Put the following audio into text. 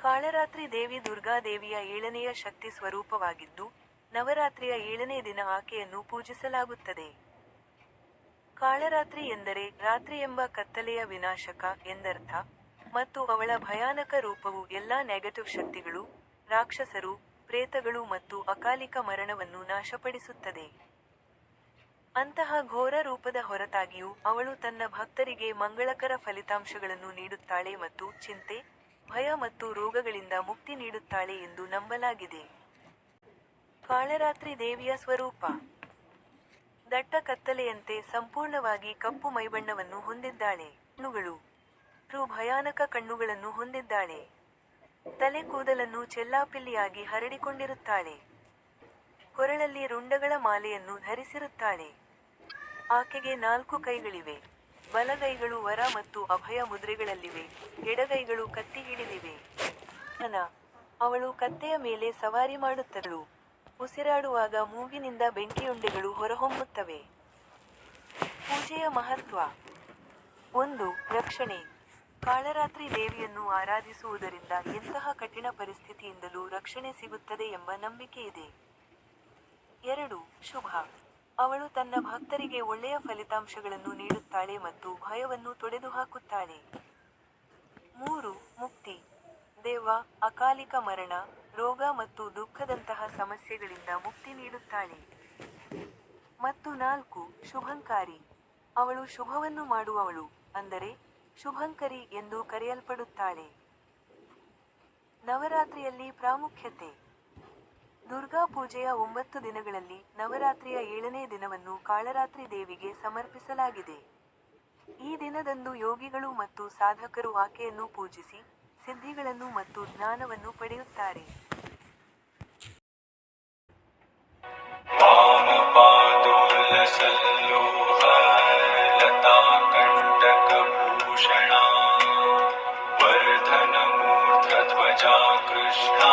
ಕಾಳರಾತ್ರಿ ದೇವಿ ದುರ್ಗಾದೇವಿಯ ಏಳನೆಯ ಶಕ್ತಿ ಸ್ವರೂಪವಾಗಿದ್ದು, ನವರಾತ್ರಿಯ ಏಳನೇ ದಿನ ಆಕೆಯನ್ನು ಪೂಜಿಸಲಾಗುತ್ತದೆ. ಕಾಳರಾತ್ರಿ ಎಂದರೆ ರಾತ್ರಿ ಎಂಬ ಕತ್ತಲೆಯ ವಿನಾಶಕ ಎಂದರ್ಥ. ಮತ್ತು ಅವಳ ಭಯಾನಕ ರೂಪವು ಎಲ್ಲಾ ನೆಗೆಟಿವ್ ಶಕ್ತಿಗಳು, ರಾಕ್ಷಸರು, ಪ್ರೇತಗಳು ಮತ್ತು ಅಕಾಲಿಕ ಮರಣವನ್ನು ನಾಶಪಡಿಸುತ್ತದೆ. ಅಂತಹ ಘೋರ ರೂಪದ ಹೊರತಾಗಿಯೂ ಅವಳು ತನ್ನ ಭಕ್ತರಿಗೆ ಮಂಗಳಕರ ಫಲಿತಾಂಶಗಳನ್ನು ನೀಡುತ್ತಾಳೆ ಮತ್ತು ಚಿಂತೆ ಭಯ ಮತ್ತು ರೋಗಗಳಿಂದ ಮುಕ್ತಿ ನೀಡುತ್ತಾಳೆ ಎಂದು ನಂಬಲಾಗಿದೆ. ಕಾಳರಾತ್ರಿ ದೇವಿಯ ಸ್ವರೂಪ. ದಟ್ಟ ಕತ್ತಲೆಯಂತೆ ಸಂಪೂರ್ಣವಾಗಿ ಕಪ್ಪು ಮೈಬಣ್ಣವನ್ನು ಹೊಂದಿದ್ದಾಳೆ. ಕಣ್ಣುಗಳು. ರು ಭಯಾನಕ ಕಣ್ಣುಗಳನ್ನು ಹೊಂದಿದ್ದಾಳೆ. ತಲೆ ಕೂದಲನ್ನು ಚೆಲ್ಲಾಪಿಲ್ಲಿಯಾಗಿ ಹರಡಿಕೊಂಡಿರುತ್ತಾಳೆ. ಕೊರಳಲ್ಲಿ ರುಂಡಗಳ ಮಾಲೆಯನ್ನು ಧರಿಸಿರುತ್ತಾಳೆ. ಆಕೆಗೆ ನಾಲ್ಕು ಕೈಗಳಿವೆ. ಬಲಗೈಗಳು ವರ ಮತ್ತು ಅಭಯ ಮುದ್ರೆಗಳಲ್ಲಿವೆ, ಎಡಗೈಗಳು ಕತ್ತಿ ಹಿಡಿದಿವೆ ಅವಳು ಕತ್ತೆಯ ಮೇಲೆ ಸವಾರಿ ಮಾಡುತ್ತಳು ಉಸಿರಾಡುವಾಗ ಮೂಗಿನಿಂದ ಬೆಂಕಿಯುಂಡೆಗಳು ಹೊರಹೊಮ್ಮುತ್ತವೆ. ಪೂಜೆಯ ಮಹತ್ವ. ಒಂದು, ರಕ್ಷಣೆ. ಕಾಳರಾತ್ರಿ ದೇವಿಯನ್ನು ಆರಾಧಿಸುವುದರಿಂದ ಎಂತಹ ಕಠಿಣ ಪರಿಸ್ಥಿತಿಯಿಂದಲೂ ರಕ್ಷಣೆ ಸಿಗುತ್ತದೆ ಎಂಬ ನಂಬಿಕೆ ಇದೆ. ಎರಡು, ಶುಭ. ಅವಳು ತನ್ನ ಭಕ್ತರಿಗೆ ಒಳ್ಳೆಯ ಫಲಿತಾಂಶಗಳನ್ನು ನೀಡುತ್ತಾಳೆ ಮತ್ತು ಭಯವನ್ನು ತೊಡೆದುಹಾಕುತ್ತಾಳೆ. ಮೂರು, ಮುಕ್ತಿ. ದೇವ, ಅಕಾಲಿಕ ಮರಣ, ರೋಗ ಮತ್ತು ದುಃಖದಂತಹ ಸಮಸ್ಯೆಗಳಿಂದ ಮುಕ್ತಿ ನೀಡುತ್ತಾಳೆ. ಮತ್ತು ನಾಲ್ಕು, ಶುಭಂಕಾರಿ. ಅವಳು ಶುಭವನ್ನು ಮಾಡುವವಳು, ಅಂದರೆ ಶುಭಂಕರಿ ಎಂದು ಕರೆಯಲ್ಪಡುತ್ತಾಳೆ. ನವರಾತ್ರಿಯಲ್ಲಿ ಪ್ರಾಮುಖ್ಯತೆ. ದುರ್ಗಾ ಪೂಜೆಯ ಒಂಬತ್ತು ದಿನಗಳಲ್ಲಿ ನವರಾತ್ರಿಯ ಏಳನೇ ದಿನವನ್ನು ಕಾಳರಾತ್ರಿ ದೇವಿಗೆ ಸಮರ್ಪಿಸಲಾಗಿದೆ ಈ ದಿನದಂದು ಯೋಗಿಗಳು ಮತ್ತು ಸಾಧಕರು ಆಕೆಯನ್ನು ಪೂಜಿಸಿ ಸಿದ್ಧಿಗಳನ್ನು ಮತ್ತು ಜ್ಞಾನವನ್ನು ಪಡೆಯುತ್ತಾರೆ वामपादोलसल्लोहलताकण्टकभूषणा वर्धनमूर्धध्वजा कृष्णा